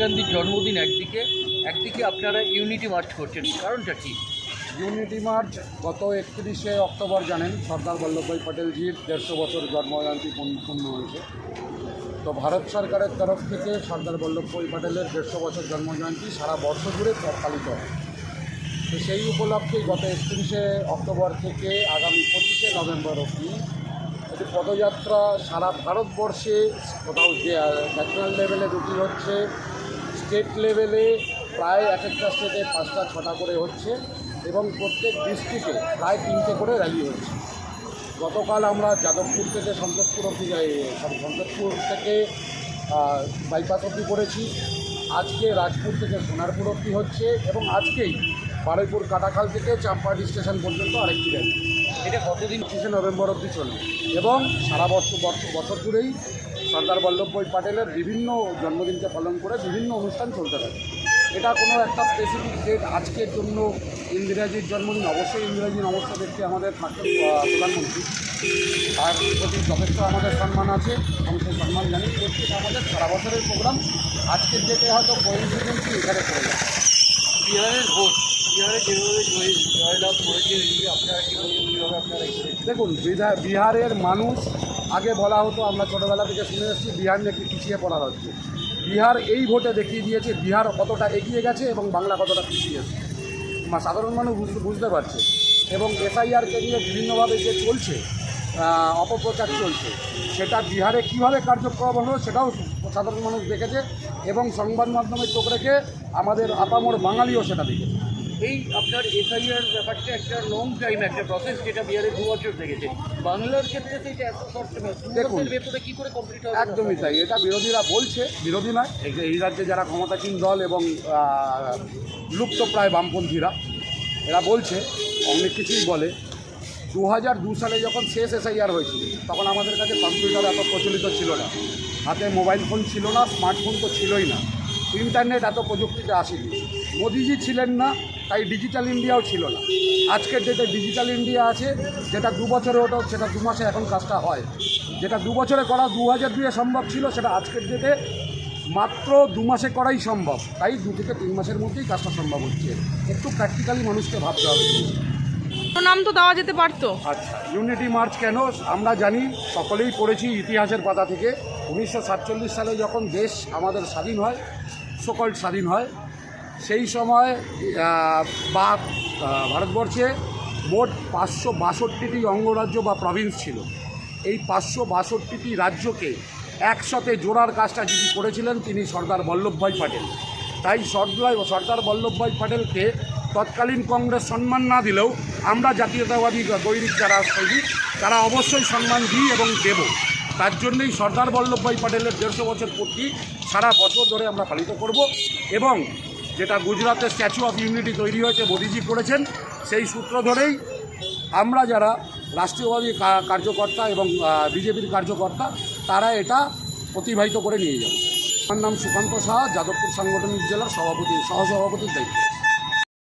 গান্ধীর জন্মদিন একদিকে একদিকে আপনারা ইউনিটি মার্চ করছেন। কারণটা কি? ইউনিটি মার্চ গত একত্রিশে অক্টোবর জানেন, সর্দার বল্লভভাই প্যাটেলজির দেড়শো বছর জন্মজয়ন্তী পূর্ণ- হয়েছে। তো ভারত সরকারের তরফ থেকে সর্দার বল্লভভাই প্যাটেলের দেড়শো বছর জন্মজয়ন্তী সারা বর্ষ জুড়ে পালিত হয়। তো সেই উপলক্ষে গত একত্রিশে অক্টোবর থেকে আগামী পঁচিশে নভেম্বর অবধি একটি পদযাত্রা সারা ভারতবর্ষে কোথাও ন্যাশনাল লেভেলে দুটি হচ্ছে স্টেট লেভেলে প্রায় এক একটা স্টেটে পাঁচটা, ছটা করে হচ্ছে এবং প্রত্যেক ডিস্ট্রিক্টে প্রায় তিনটে করে র্যালি হচ্ছে। গতকাল আমরা যাদবপুর থেকে সন্তোষপুর অব্দি সন্তোষপুর থেকে বাইপাস অব্দি করেছি। আজকে রাজপুর থেকে সোনারপুর অব্দি হচ্ছে এবং আজকেই বারুইপুর কাটাখাল থেকে চাম্পাহাটি স্টেশন পর্যন্ত আরেকটি র্যালি। এটা কতদিন? পঁচিশে নভেম্বর অবধি চলবে। এবং সারা বছর বছর- জুড়েই সর্দার বল্লভভাই প্যাটেলের বিভিন্ন জন্মদিনকে পালন করে বিভিন্ন অনুষ্ঠান চলতে থাকে। এটা কোনো একটা স্পেসিফিক ডেট আজকের জন্য ইন্দিরাজির জন্মদিন। অবশ্যই ইন্দিরাজি নমস্কার দেখতে আমাদের আহ, প্রধানমন্ত্রী। তার প্রতি যথেষ্ট আমাদের সম্মান আছে এবং সেই সম্মান জানি করছি আমাদের সারা বছরের প্রোগ্রাম আজকের ডেটে হয়তো কোইন্সিডেন্সই এখানে পড়ে যাবে। বিহারের ভোট বিহারে যেভাবে জয় জয়লাভ করেছে আপনারা দেখুন বিহারের মানুষ, আগে বলা হতো, আমরা ছোটোবেলা থেকে শুনে এসেছি, বিহার নাকি পিছিয়ে পড়া হচ্ছে। বিহার এই ভোটে দেখিয়ে দিয়েছে, বিহার কতটা এগিয়ে গেছে এবং বাংলা কতটা পিছিয়ে মা- সাধারণ মানুষ বুঝতে বুঝতে পারছে। এবং এসআইআরকে নিয়ে বিভিন্নভাবে যে চলছে অপপ্রচার চলছে, সেটা বিহারে কীভাবে কার্যক্রম হলো সেটাও সাধারণ মানুষ দেখেছে এবং সংবাদ মাধ্যমে চোখ রেখে আমাদের আপামর বাঙালিও সেটা দেখেছে। এই আপনার এসআইআর ব্যাপারটা একটা লং টাইম একটা প্রসেস যেটা বিহারে দু বছর লেগেছে। বাংলার ক্ষেত্রে এত শর্ট দেখুন। ভেতরে কী করে কমপ্লিট হবে? একদমই তাই এটা বিরোধীরা বলছে বিরোধী নয় এই রাজ্যে যারা ক্ষমতাসীন দল এবং আহ, লুপ্ত প্রায় বামপন্থীরা এরা বলছে অনেক কিছুই বলে দু হাজার দু সালে যখন শেষ এসআইআর হয়েছিল তখন আমাদের কাছে কম্পিউটার এত প্রচলিত ছিল না। হাতে মোবাইল ফোন ছিল না স্মার্টফোন তো ছিলই না। ইন্টারনেট এত প্রযুক্তিতে আসেনি। মোদিজি ছিলেন না তাই ডিজিটাল ইন্ডিয়াও ছিল না। আজকের ডেটে ডিজিটাল ইন্ডিয়া আছে যেটা দু বছরে হতো সেটা দু মাসে এখন কাজটা হয়। যেটা দু বছরে করা দু হাজার দুয়ে সম্ভব ছিল সেটা আজকের ডেটে মাত্র দু মাসে করাই সম্ভব। তাই দু থেকে তিন মাসের মধ্যেই কাজটা সম্ভব হচ্ছে। একটু প্র্যাকটিক্যালি মানুষকে ভাবতে হবে। নাম তো দেওয়া যেতে পারতো। আচ্ছা ইউনিটি মার্চ কেন? আমরা জানি সকলেই পড়েছি ইতিহাসের পাতা থেকে। উনিশশো সাতচল্লিশ সালে যখন দেশ আমাদের স্বাধীন হয় সকল স্বাধীন হয়। সেই সময় বা ভারতবর্ষে মোট পাঁচশো বাষট্টিটি অঙ্গরাজ্য বা প্রভিন্স ছিল। এই পাঁচশো বাষট্টিটি রাজ্যকে একসাথে জোড়ার কাজটা যিনি করেছিলেন তিনি সর্দার বল্লভভাই প্যাটেল তাই সর্দার সর্দার বল্লভভাই প্যাটেলকে তৎকালীন কংগ্রেস সম্মান না দিলেও আমরা জাতীয়তাবাদী গৈরিক যারা সৈনিক, তারা অবশ্যই সম্মান দিই এবং দেব। তার জন্যই সর্দার বল্লভভাই প্যাটেলের দেড়শো বছর পূর্তি সারা বছর ধরে আমরা পালিত করব এবং যেটা গুজরাতে স্ট্যাচু অফ ইউনিটি তৈরি হয়েছে, মোদিজি করেছেন, সেই সূত্র ধরেই আমরা যারা রাষ্ট্রীয়বাদী কার্যকর্তা এবং বিজেপির কার্যকর্তা, তারা এটা অতিবাহিত করে নিয়ে যাবে। আমার নাম সুকান্ত সাহা, যাদবপুর সাংগঠনিক জেলার সভাপতি, সহসভাপতির দায়িত্ব।